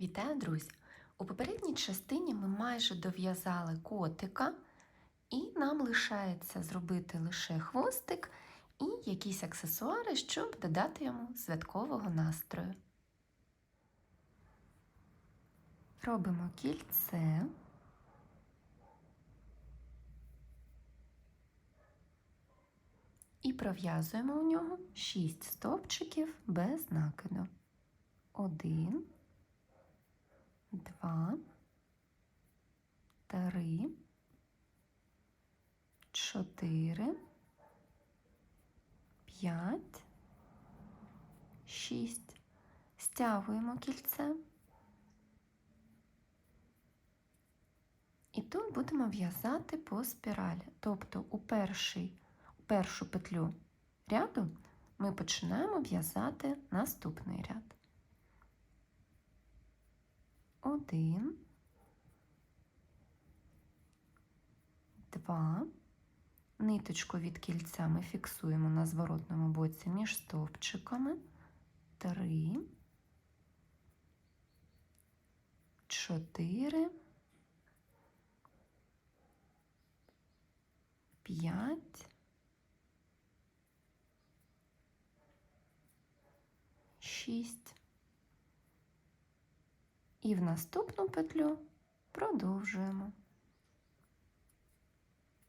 Вітаю, друзі! У попередній частині ми майже дов'язали котика, і нам лишається зробити лише хвостик і якісь аксесуари, щоб додати йому святкового настрою. Робимо кільце. І пров'язуємо у нього 6 стовпчиків без накиду. Один, два, три, чотири, п'ять, шість. Стягуємо кільце. І тут будемо в'язати по спіралі. Тобто у, перший, у першу петлю ряду ми починаємо в'язати наступний ряд. Один, два. Ниточку від кільця ми фіксуємо на зворотному боці між стовпчиками. Три, чотири, п'ять, шість. І в наступну петлю продовжуємо.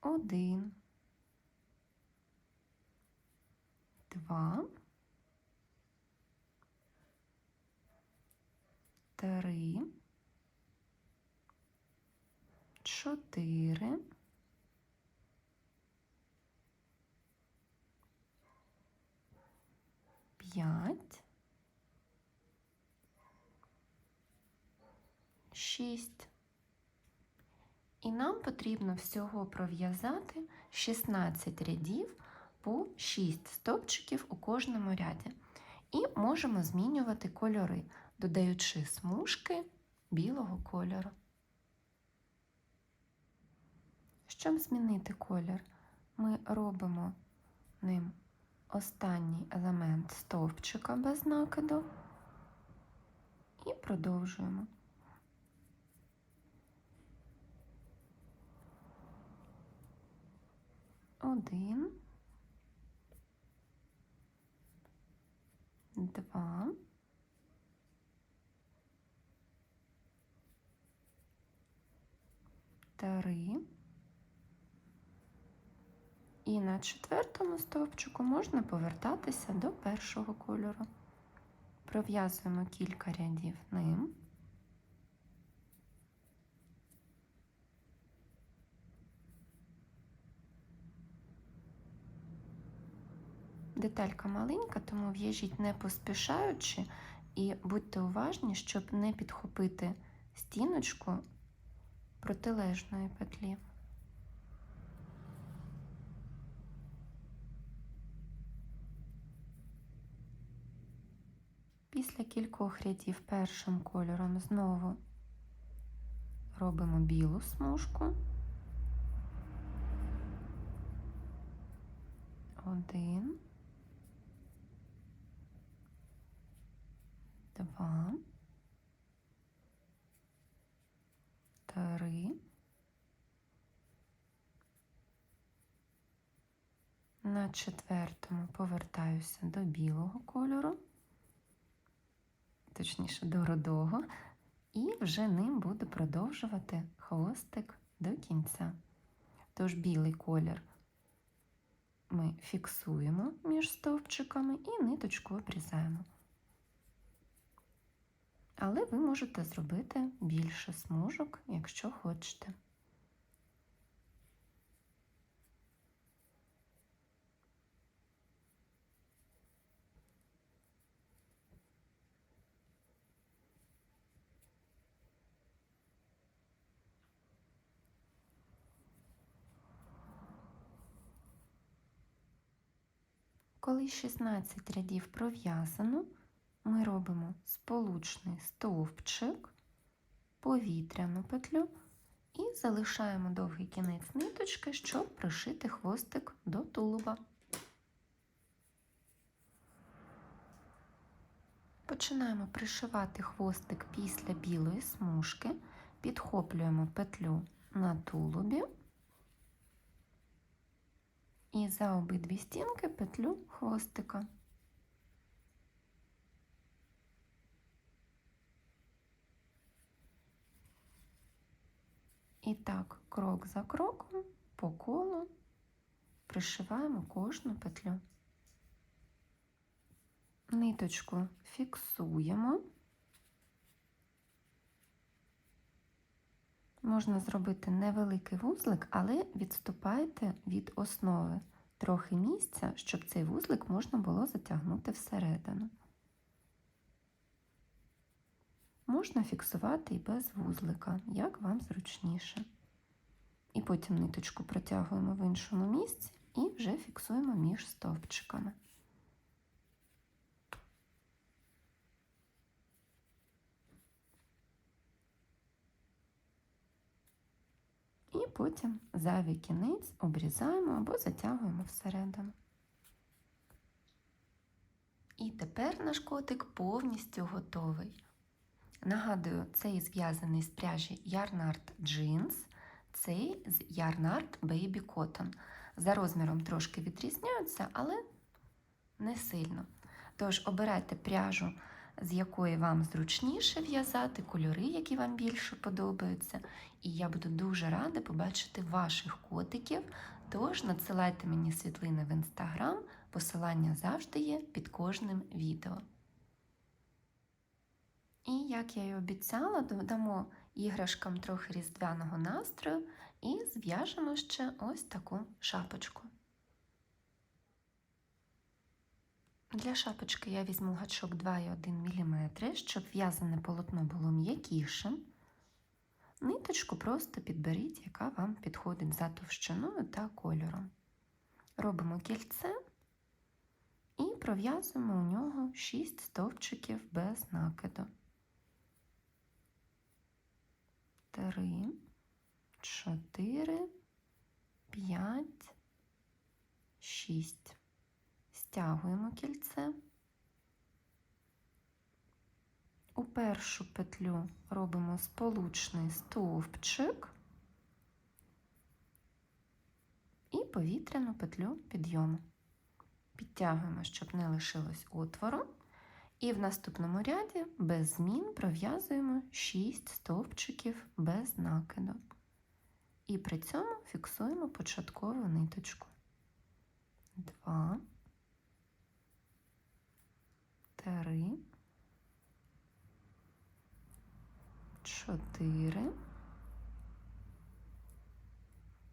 Один, два, три, чотири, п'ять, шість. І нам потрібно всього пров'язати 16 рядів по 6 стовпчиків у кожному ряді. І можемо змінювати кольори, додаючи смужки білого кольору. Щоб змінити колір, ми робимо ним останній елемент стовпчика без накиду і продовжуємо. Один, два, три. І на четвертому стовпчику можна повертатися до першого кольору. Пров'язуємо кілька рядів ним. Деталька маленька, тому в'яжіть не поспішаючи і будьте уважні, щоб не підхопити стіночку протилежної петлі. Після кількох рядів першим кольором знову робимо білу смужку. Один, два, три. На четвертому повертаюся до білого кольору, точніше до рудого, і вже ним буду продовжувати хвостик до кінця. Тож білий колір ми фіксуємо між стовпчиками і ниточку обрізаємо. Але ви можете зробити більше смужок, якщо хочете. Коли 16 рядів пров'язано, ми робимо сполучний стовпчик, повітряну петлю і залишаємо довгий кінець ниточки, щоб пришити хвостик до тулуба. Починаємо пришивати хвостик після білої смужки, підхоплюємо петлю на тулубі і за обидві стінки петлю хвостика. Так, крок за кроком по колу пришиваємо кожну петлю. Ниточку фіксуємо. Можна зробити невеликий вузлик, але відступайте від основи трохи місця, щоб цей вузлик можна було затягнути всередину. Можна фіксувати і без вузлика, як вам зручніше. І потім ниточку протягуємо в іншому місці і вже фіксуємо між стовпчиками. І потім зайвий кінець обрізаємо або затягуємо всередину. І тепер наш котик повністю готовий. Нагадую, цей зв'язаний з пряжі Yarnart Jeans, цей з Yarnart Baby Cotton. За розміром трошки відрізняються, але не сильно. Тож обирайте пряжу, з якої вам зручніше в'язати, кольори, які вам більше подобаються. І я буду дуже рада побачити ваших котиків. Тож надсилайте мені світлини в інстаграм, посилання завжди є під кожним відео. І, як я й обіцяла, додамо іграшкам трохи різдвяного настрою і зв'яжемо ще ось таку шапочку. Для шапочки я візьму гачок 2,1 мм, щоб в'язане полотно було м'якішим. Ниточку просто підберіть, яка вам підходить за товщиною та кольором. Робимо кільце і пров'язуємо у нього 6 стовпчиків без накиду. 3, 4, 5, 6. Стягуємо кільце. У першу петлю робимо сполучний стовпчик і повітряну петлю підйому. Підтягуємо, щоб не лишилось отвору. І в наступному ряді без змін пров'язуємо 6 стовпчиків без накиду. І при цьому фіксуємо початкову ниточку. 2, 3, 4,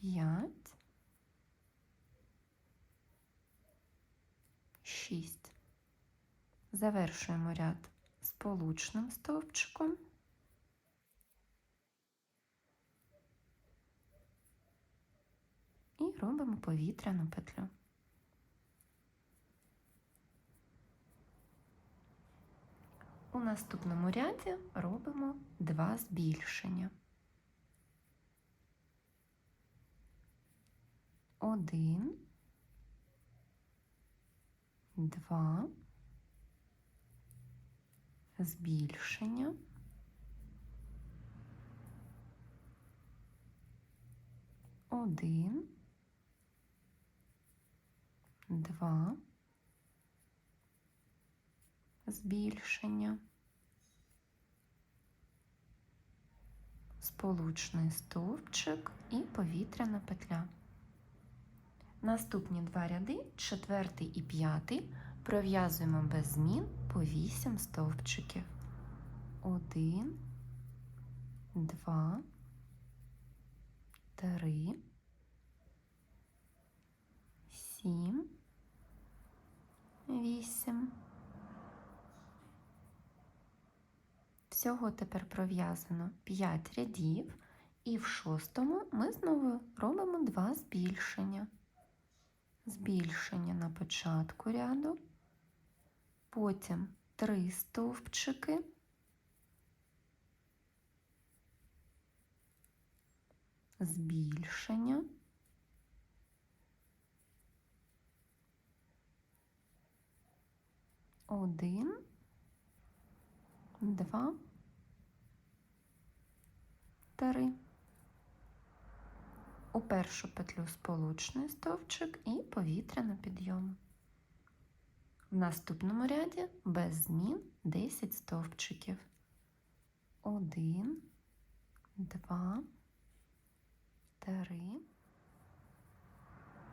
5, 6. Завершуємо ряд сполучним стовпчиком. І робимо повітряну петлю. У наступному ряді робимо два збільшення. Один, два, збільшення. Один, два, збільшення, сполучний стовпчик і повітряна петля. Наступні два ряди, четвертий і п'ятий, пров'язуємо без змін по 8 стовпчиків. Один, два, три, сім, вісім. Всього тепер пров'язано 5 рядів, і в шостому ми знову робимо два збільшення. Збільшення на початку ряду, потім три стовпчики, збільшення, один, два, три. У першу петлю сполучний стовпчик і повітряно підйом. В наступному ряді без змін 10 стовпчиків. 1, 2, 3,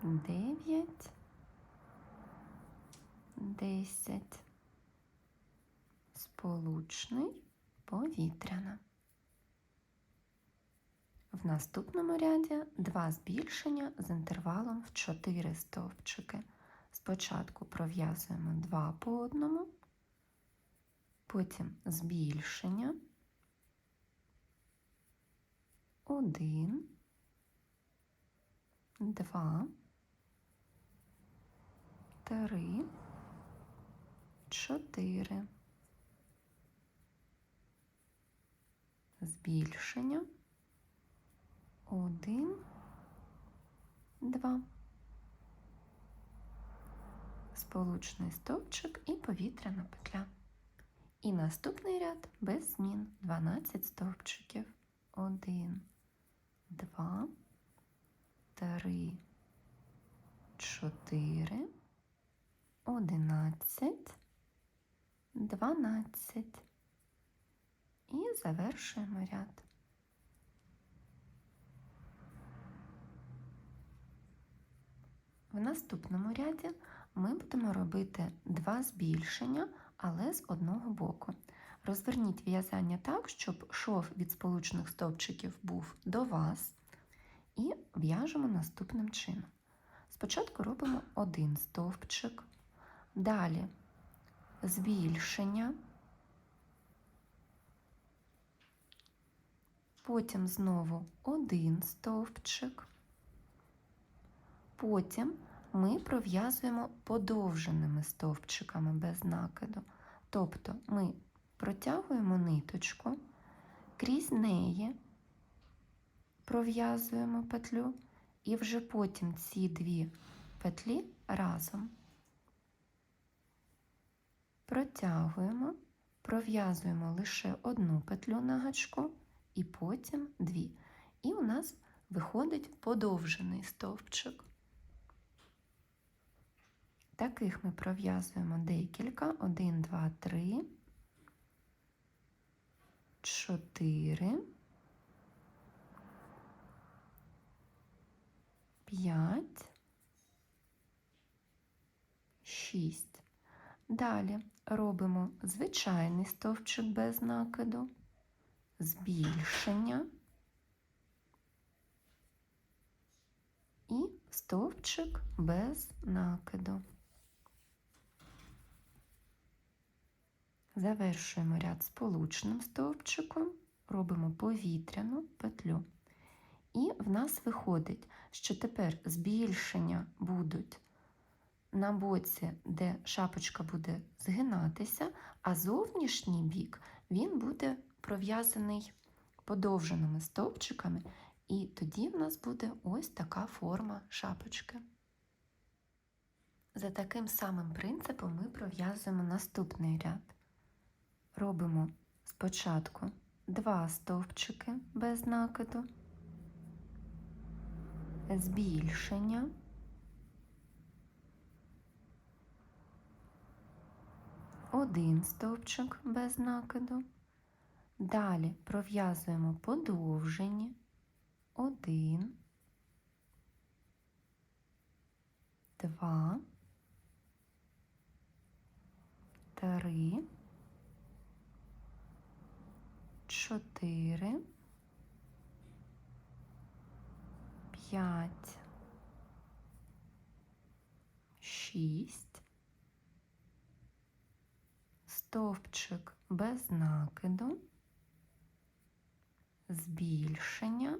9, 10. Сполучний повітряна. В наступному ряді два збільшення з інтервалом в 4 стовпчики. Спочатку пров'язуємо два по одному, потім збільшення, один, два, три, чотири. Збільшення. Один, два. Сполучний стовпчик і повітряна петля. І наступний ряд без змін 12 стовпчиків. 1, 2, 3, 4, 11, 12. І завершуємо ряд. В наступному ряді ми будемо робити два збільшення, але з одного боку. Розверніть в'язання так, щоб шов від сполучних стовпчиків був до вас, і в'яжемо наступним чином. Спочатку робимо один стовпчик, далі збільшення, потім знову один стовпчик, потім ми пров'язуємо подовженими стовпчиками без накиду. Тобто ми протягуємо ниточку, крізь неї пров'язуємо петлю, і вже потім ці дві петлі разом протягуємо, пров'язуємо лише одну петлю на гачку і потім дві. І у нас виходить подовжений стовпчик. Таких ми пров'язуємо декілька. 1, 2, 3, 4, 5, 6. Далі робимо звичайний стовпчик без накиду, збільшення і стовпчик без накиду. Завершуємо ряд сполучним стовпчиком, робимо повітряну петлю. І в нас виходить, що тепер збільшення будуть на боці, де шапочка буде згинатися, а зовнішній бік він буде пров'язаний подовженими стовпчиками, і тоді в нас буде ось така форма шапочки. За таким самим принципом ми пров'язуємо наступний ряд робимо спочатку два стовпчики без накиду, збільшення, один стовпчик без накиду, далі пров'язуємо подовжені, один, два, три, чотири, п'ять, шість, стовпчик без накиду, збільшення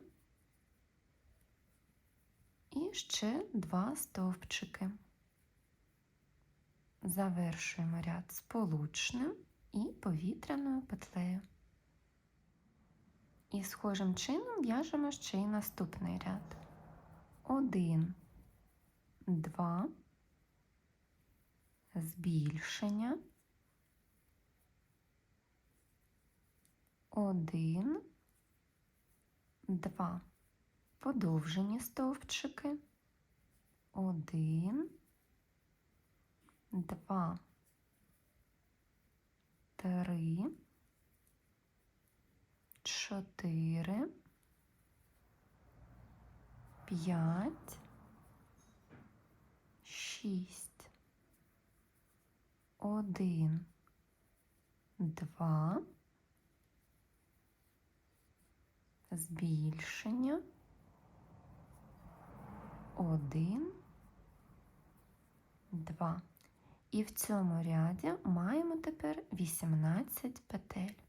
і ще два стовпчики. Завершуємо ряд сполучним і повітряною петлею. І схожим чином в'яжемо ще й наступний ряд. Один, два, збільшення, один, два. Подовжені стовпчики. Один, два, три, чотири, п'ять, шість, один, два, збільшення, один, два. І в цьому ряді маємо тепер 18 петель.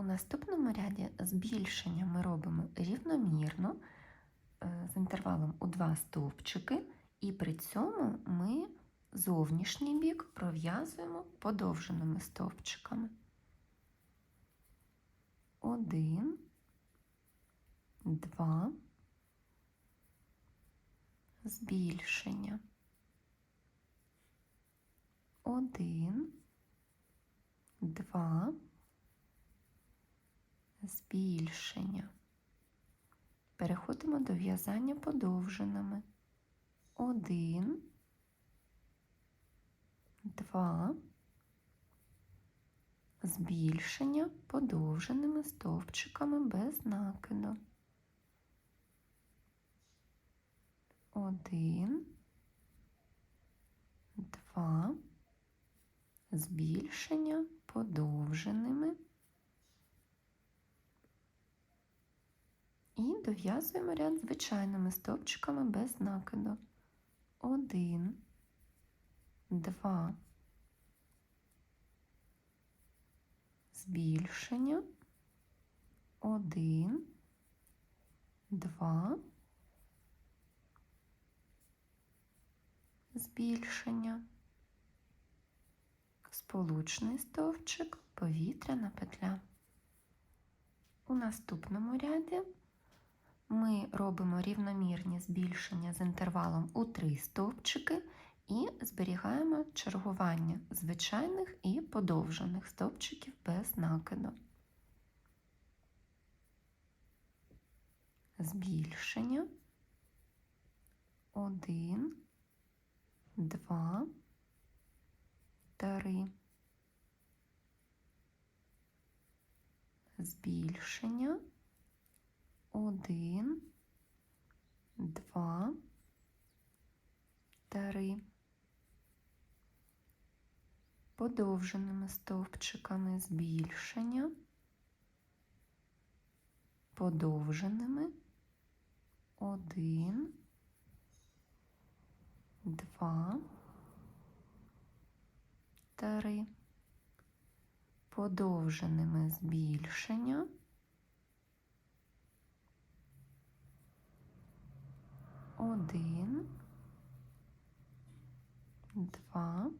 У наступному ряді збільшення ми робимо рівномірно е, з інтервалом у два стовпчики, і при цьому ми зовнішній бік пров'язуємо подовженими стовпчиками. Один, два, збільшення. Один, два, збільшення. Переходимо до в'язання подовженими. Один, два, збільшення подовженими стовпчиками без накиду. Один, два, збільшення подовженими. І дов'язуємо ряд звичайними стовпчиками без накиду. Один, два, збільшення, один, два, збільшення, сполучний стовпчик, повітряна петля. У наступному ряді ми робимо рівномірні збільшення з інтервалом у три стовпчики і зберігаємо чергування звичайних і подовжених стовпчиків без накиду. Збільшення. Один, два, три. Збільшення. Один, два, три. Подовженими стовпчиками збільшення, подовженими один, два, три. Подовженими збільшення. Один, два,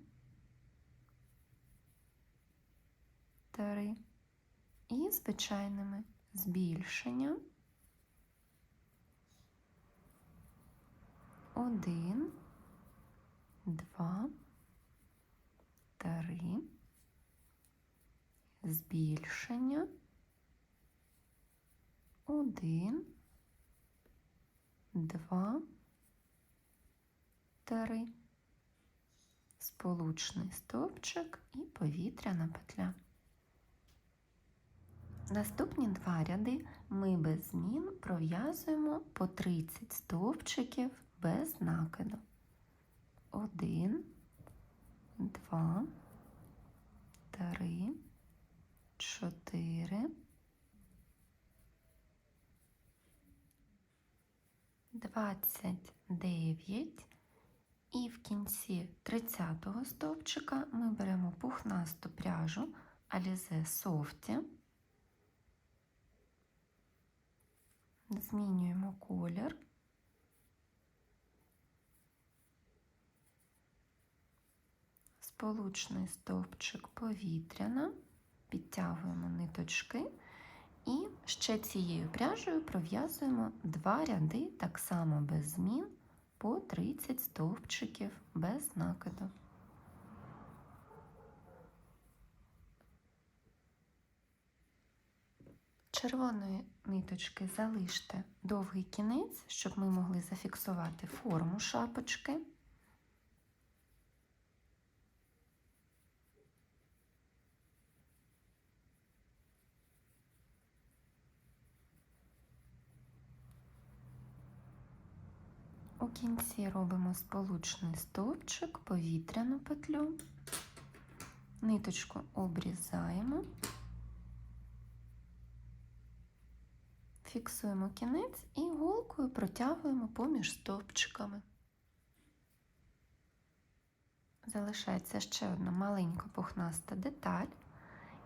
три. І звичайними збільшення. Один, два, три. Збільшення. Один два, три, сполучний стовпчик і повітряна петля. Наступні два ряди ми без змін пров'язуємо по 30 стовпчиків без накиду. Один, два, три, чотири. 29 і в кінці 30 го стовпчика ми беремо пухнасту пряжу Alize Softy, змінюємо колір. Сполучний стовпчик повітряна, підтягуємо ниточки. І ще цією пряжею пров'язуємо два ряди так само без змін по 30 стовпчиків без накиду. червоної ниточки залиште довгий кінець, щоб ми могли зафіксувати форму шапочки. У робимо сполучний стовпчик, повітряну петлю, ниточку обрізаємо, фіксуємо кінець і голкою протягуємо поміж стовпчиками. Залишається ще одна маленька пухнаста деталь.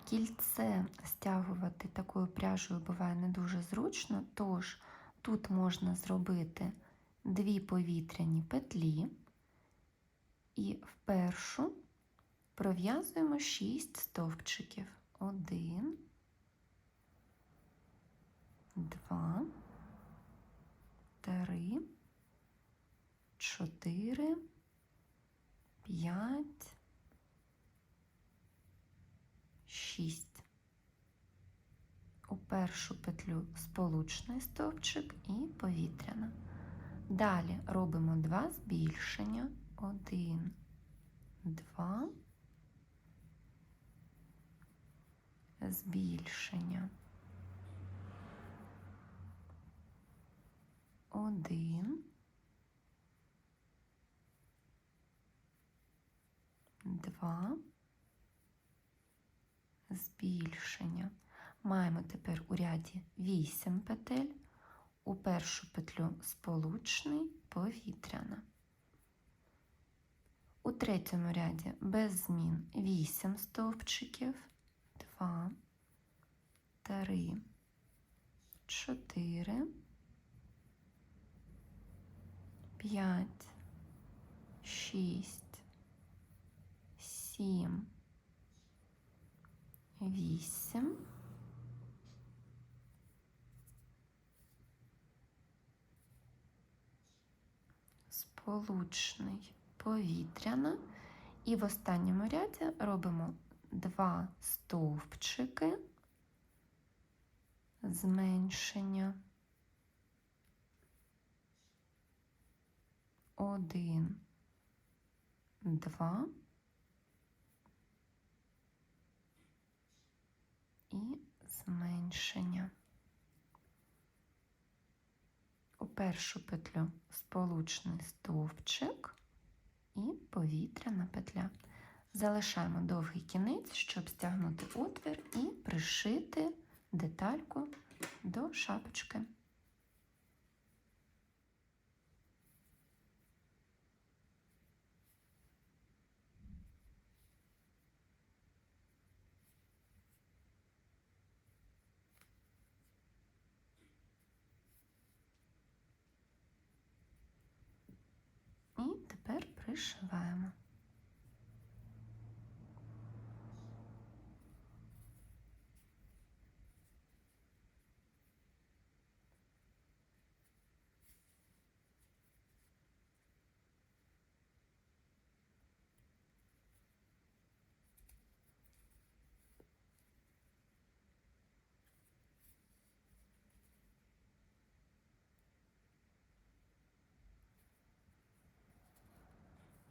Кільце стягувати такою пряжею буває не дуже зручно, тож тут можна зробити дві повітряні петлі і в першу пров'язуємо 6 стовпчиків. Один, два, три, чотири, п'ять, шість. У першу петлю сполучний стовпчик і повітряна. Далі робимо два збільшення. Один, два, збільшення. Один, два, збільшення. Маємо тепер у ряді 8 петель у першу петлю сполучний повітряна. У третьому ряді без змін 8 стовпчиків, 2, 3, 4, 5, 6, 7, 8, сполучний повітряна. І в останньому ряді робимо два стовпчики зменшення. Один, два і зменшення. У першу петлю сполучний стовпчик і повітряна петля. Залишаємо довгий кінець, щоб стягнути отвір і пришити детальку до шапочки. І тепер пришиваємо.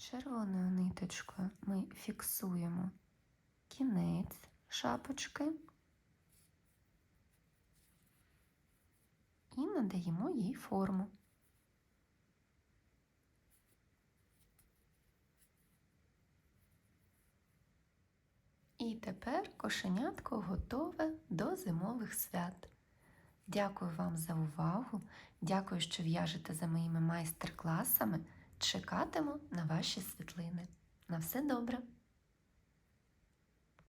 Червоною ниточкою ми фіксуємо кінець шапочки і надаємо їй форму. І тепер кошенятко готове до зимових свят. Дякую вам за увагу. Дякую, що в'яжете за моїми майстер-класами. Чекатиму на ваші світлини. На все добре!